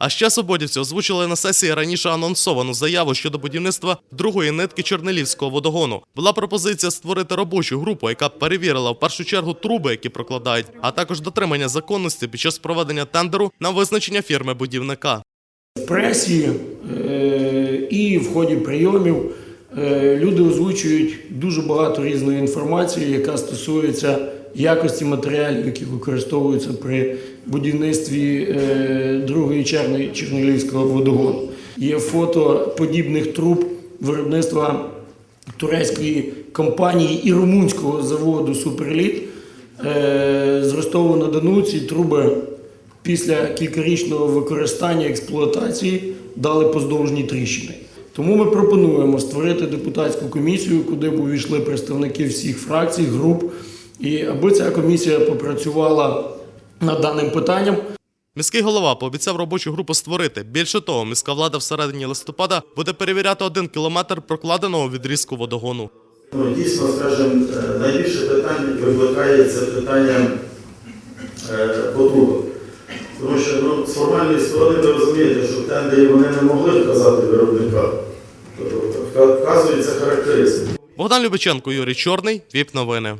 А ще свободівці озвучили на сесії раніше анонсовану заяву щодо будівництва другої нитки Чорнилівського водогону. Була пропозиція створити робочу групу, яка б перевірила в першу чергу труби, які прокладають, а також дотримання законності під час проведення тендеру на визначення фірми будівника. В пресі е, і в ході прийомів е, люди озвучують дуже багато різної інформації, яка стосується якості матеріалів, які використовуються при будівництві е, другої черни Чернігівського водогону. Є фото подібних труб виробництва турецької компанії і румунського заводу Суперліт. Е, З Ростова-на-Дону ці труби після кількарічного використання експлуатації дали поздовжні тріщини. Тому ми пропонуємо створити депутатську комісію, куди б увійшли представники всіх фракцій, груп, і аби ця комісія попрацювала над даним питанням. Міський голова пообіцяв робочу групу створити. Більше того, міська влада всередині листопада буде перевіряти один кілометр прокладеного відрізку водогону. Ну, дійсно, скажімо, е, найбільше питань викликає це питання е, по трубах. Тому що ну, з формальної сторони ви розумієте, що в тендері вони не могли вказати виробника. Тобто вка- вказуються характеристики. Богдан Любиченко, Юрій Чорний, ВІП новини.